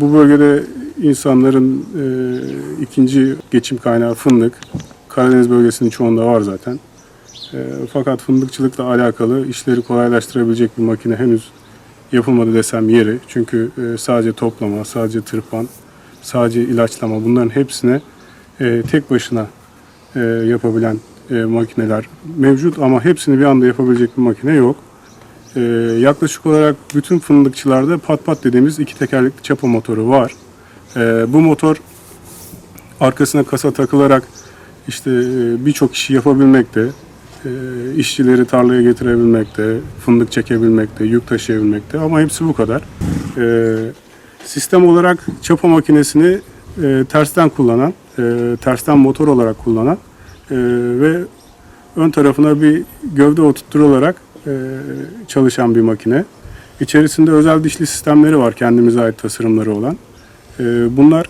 bu bölgede insanların e, ikinci geçim kaynağı fındık. Karadeniz bölgesinin çoğunda var zaten. E, fakat fındıkçılıkla alakalı işleri kolaylaştırabilecek bir makine henüz yapılmadı desem yeri. Çünkü e, sadece toplama, sadece tırpan, sadece ilaçlama bunların hepsine e, tek başına e, yapabilen e, makineler mevcut ama hepsini bir anda yapabilecek bir makine yok. E, yaklaşık olarak bütün fındıkçılarda pat pat dediğimiz iki tekerlekli çapa motoru var. E, bu motor arkasına kasa takılarak işte e, birçok işi yapabilmekte, e, işçileri tarlaya getirebilmekte, fındık çekebilmekte, yük taşıyabilmekte ama hepsi bu kadar. E, sistem olarak çapa makinesini e, tersten kullanan, e, tersten motor olarak kullanan e, ve ön tarafına bir gövde oturtturularak e, çalışan bir makine. İçerisinde özel dişli sistemleri var kendimize ait tasarımları olan. E, bunlar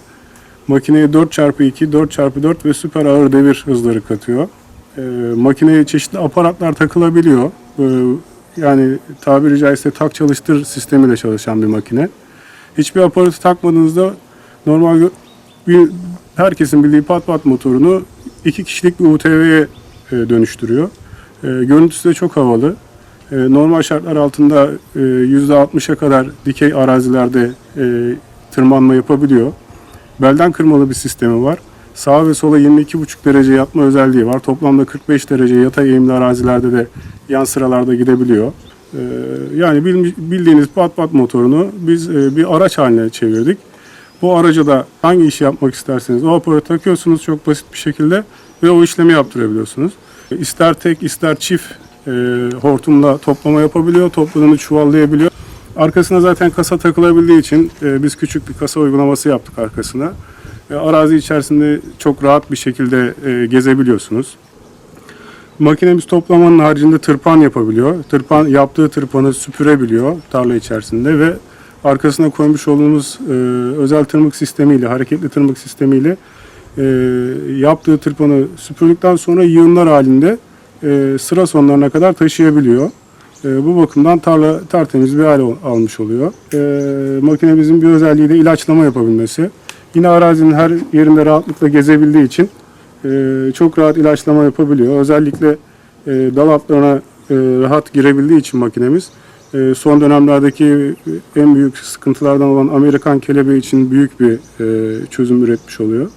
makineye 4x2, 4x4 ve süper ağır devir hızları katıyor. E, makineye çeşitli aparatlar takılabiliyor. E, yani tabiri caizse tak çalıştır sistemiyle çalışan bir makine. Hiçbir aparatı takmadığınızda normal bir herkesin bildiği pat pat motorunu iki kişilik bir UTV'ye e, dönüştürüyor. E, görüntüsü de çok havalı. E, normal şartlar altında e, %60'a kadar dikey arazilerde e, tırmanma yapabiliyor. Belden kırmalı bir sistemi var. Sağa ve sola 22,5 derece yatma özelliği var. Toplamda 45 derece yatay eğimli arazilerde de yan sıralarda gidebiliyor. Yani bildiğiniz pat pat motorunu biz e, bir araç haline çevirdik. Bu araca da hangi işi yapmak isterseniz o aparatı takıyorsunuz çok basit bir şekilde ve o işlemi yaptırabiliyorsunuz. İster tek ister çift e, hortumla toplama yapabiliyor, topladığını çuvallayabiliyor. Arkasına zaten kasa takılabildiği için e, biz küçük bir kasa uygulaması yaptık arkasına. E, arazi içerisinde çok rahat bir şekilde e, gezebiliyorsunuz. Makinemiz toplamanın haricinde tırpan yapabiliyor. Tırpan yaptığı tırpanı süpürebiliyor tarla içerisinde ve arkasına koymuş olduğumuz e, özel tırmık sistemiyle, hareketli tırmık sistemiyle e, yaptığı tırpanı süpürdükten sonra yığınlar halinde e, sıra sonlarına kadar taşıyabiliyor. E, bu bakımdan tarla tertemiz bir hale al- almış oluyor. E, makinemizin bir özelliği de ilaçlama yapabilmesi. Yine arazinin her yerinde rahatlıkla gezebildiği için e, çok rahat ilaçlama yapabiliyor. Özellikle e, dal altlarına e, rahat girebildiği için makinemiz e, son dönemlerdeki en büyük sıkıntılardan olan Amerikan kelebeği için büyük bir e, çözüm üretmiş oluyor.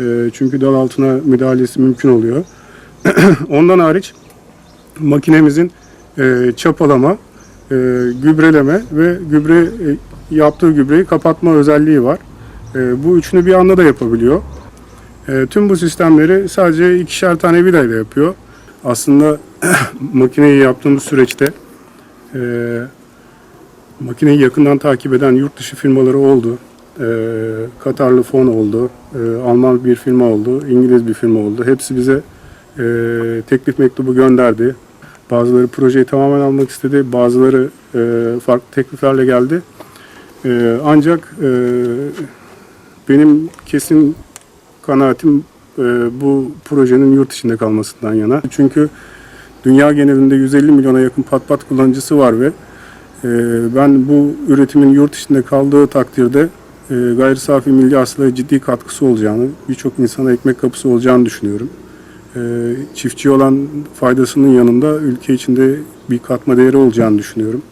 E, çünkü dal altına müdahalesi mümkün oluyor. Ondan hariç makinemizin e, çapalama, e, gübreleme ve gübre e, yaptığı gübreyi kapatma özelliği var. E, bu üçünü bir anda da yapabiliyor. E, tüm bu sistemleri sadece ikişer tane vidayla yapıyor. Aslında makineyi yaptığımız süreçte e, makineyi yakından takip eden yurt dışı firmaları oldu. E, Katarlı fon oldu, e, Alman bir firma oldu, İngiliz bir firma oldu. Hepsi bize e, teklif mektubu gönderdi. Bazıları projeyi tamamen almak istedi, bazıları e, farklı tekliflerle geldi. E, ancak e, benim kesin kanaatim e, bu projenin yurt içinde kalmasından yana. Çünkü dünya genelinde 150 milyona yakın pat pat kullanıcısı var ve e, ben bu üretimin yurt içinde kaldığı takdirde e, gayri safi milli hasılaya ciddi katkısı olacağını, birçok insana ekmek kapısı olacağını düşünüyorum. E, çiftçi olan faydasının yanında ülke içinde bir katma değeri olacağını düşünüyorum.